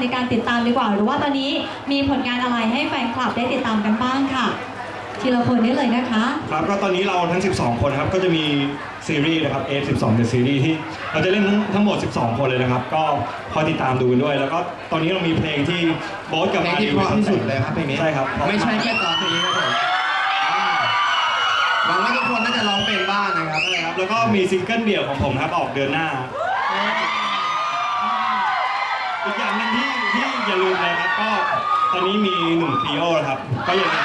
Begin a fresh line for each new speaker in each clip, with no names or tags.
ในการติดตามดีกว่า หรือว่าตอนนี้มีผลงานอะไรให้แฟนคลับได้ติดตามกันบ้างค่ะ ทีละคนได้เลยนะคะ
ครับก็ตอนนี้เราทั้ง 12 คนนะครับก็จะมีซีรีส์นะครับ F12 The Series ที่เราจะเล่นทั้งทั้งหมด 12 คนเลยนะครับ ก็คอยติดตามดูกันด้วย แล้วก็ตอนนี้เรามีเพลงที่โบ๊ทกับ
เพลง
มา
ที่
ริว
เพราะที่สุดเลยครับเพลงนี้
ใช่ครับ
ไม่ใช่แค่ตอนนี้ครับผมอ่าหวังว่าทุกคนน่าจะร้องเป็นบ้างนะครับ
ใช่ครับแล้วก็มีซิงเกิลเดี่ยวของผมนะครับออกเดือนหน้า อีกอย่างหนึงที่ที่อย่าลืมเลยครับก็ตอนนี้มีหนุ่มทรีโอนะครับ ก็อย่าลืม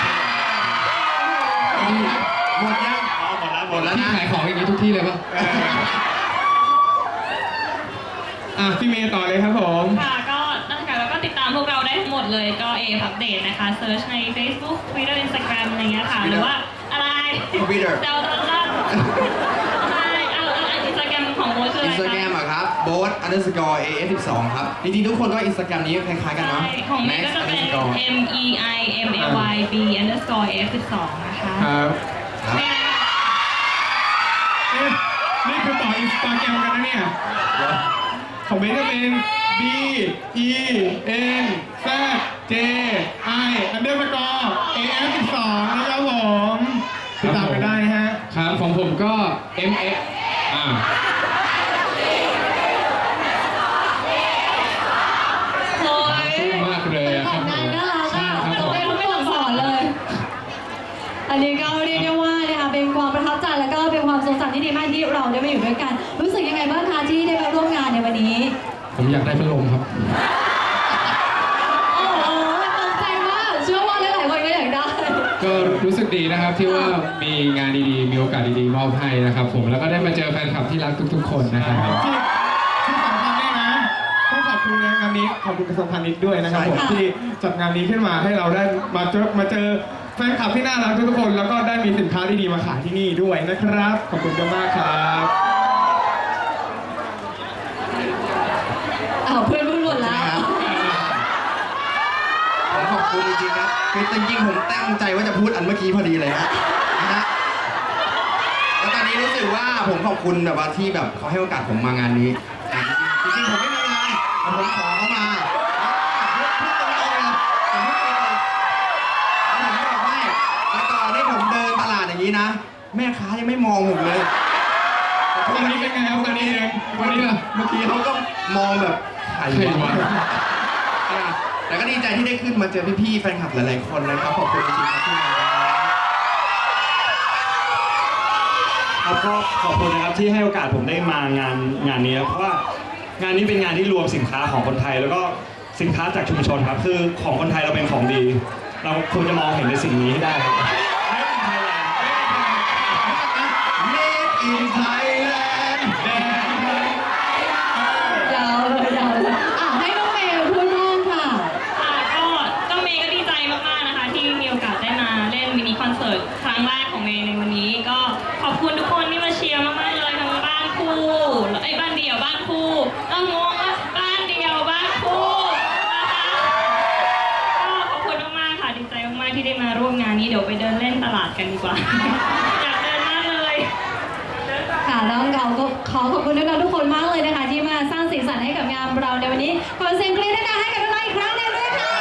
หมดยัง
อ๋อหมดแล้วห
ห
ม
ม
ด
ด
แล้
แล้วว
พี่
นะ
ขายของอย่างนี้ทุกที่เลยปะ
เออ
อะพี่เมย์ต่อเลยครับผม
ค่ะก็นั่นค่ะแล้วก็ติดตามพวกเราได้ทั้งหมดเลยก็เออัปเดตนะคะเซิร์ชใน Facebook Twitter Instagram อะไรเงี้ยค่ะ หรือว่าอะไร
Twitter
เดาเดาเดาใช่เอาเอาอินสตาแกรมของโบทคือ
อิ
อะ
น
ไร
สตาแกรม
คะ
อะครับโบ๊ท underscore af12 ครับ จริงๆ ทุกคนก็อินสตาแกรมนี้คล้ายๆกันเนาะ
ใช่ของเมย์ก็จะเป็น
underscore
M E I M A Y B underscore F 12นะคะ
ครับ
ครับ
แม่
เอ๊ะนี่คือต่ออินสตาแกรมกันนะเนี่ยของเมย์จะเป็น B E N Z J I underscore A F 12นะครับผมติดตามกันได้นะฮะ
ครับของผมก็ M X อ่า เรา
ได้มาอยู่ด้วยกัน รู้สึกยังไงบ้างคะที่ได้มาร่วมงานในวันนี้
ผมอยากได้พัดลมครับ
โอ้โหตกใจมากเชื่อว่าหลายๆคนก็อยากได้
ก็รู้สึกดีนะครับที่ว่ามีงานดีๆ มีโอกาสดีๆมอบให้นะครับ ผมแล้วก็ได้มาเจอแฟนคลับที่รักทุก ๆ คนนะครับ
ที่ที่สำคัญเนี่ยนะต้องขอบคุณนะงานนี้ขอบคุณกระทรวงพาณิชย์ด้วยนะครับ
ใช่
ผม
ค่ะ
ที่จัดงานนี้ขึ้นมาให้เราได้มาเจอมาเจอ แฟนคลับที่น่ารักทุกๆคน แล้วก็ได้มีสินค้าดีๆมาขายที่นี่ด้วยนะครับ ขอบคุณกันมากครับ
อ้าวเพื่อนพูดหมดแล้ว
ผมขอบคุณจริงๆครับคือจริงๆผมตั้งใจว่าจะพูดอันเมื่อกี้พอดีเลยฮะนะฮะแล้วตอนนี้รู้สึกว่าผมขอบคุณแบบว่าที่แบบเขาให้โอกาสผมมางานนี้อะจริงๆผมไม่มีงานแต่ผมขอเขามา นี้นะ แม่ค้ายังไม่มองผมเลย
วันนี้เป็นไงครับวันนี้เองวันนี้ล่ะ
เมื่อกี้เขาก็มองแบบใคร
ใคร
วะ
วะ
อะแต่ก็ดีใจที่ได้ขึ้นมาเจอพี่ๆแฟนคลับหลายๆคนนะครับขอบคุณจริงๆครับที่มา
ครับก็ขอบคุณนะครับที่ให้โอกาสผมได้มางานงานนี้ครับเพราะว่างานนี้เป็นงานที่รวมสินค้าของคนไทย แล้วก็สินค้าจากชุมชนครับ คือของคนไทยเราเป็นของดี เราควรจะมองเห็นในสิ่งนี้ให้ได้ครับ
ยาวเลยยาวเลยอะให้น้องเมย์พูดบ้างค่ะ
ค่ะก็ก็เมย์ก็ดีใจมากๆนะคะ ที่มีโอกาสได้มาเล่นมินิคอนเสิร์ตครั้งแรกของเมย์ในวันนี้ ก็ขอบคุณทุกคนที่มาเชียร์มากๆเลยทั้งบ้านคู่ไอ้ยบ้านเดี่ยวบ้านคู่ต้องงงว่าบ้านเดี่ยวบ้านคู่นะคะก็ขอบคุณมากๆค่ะดีใจมากๆที่ได้มาร่วมงานนี้เดี๋ยวไปเดินเล่นตลาดกันดีกว่า อยากเดินมากเลย
แล้วเราก็ขอขอบคุณน้องๆทุกคนมากเลยนะคะ ที่มาสร้างสีสันให้กับงานเราในวันนี้ขอเสียงกรี๊ดดังๆให้กับทุกท่านอีกครั้งหนึ่งด้วยค่ะ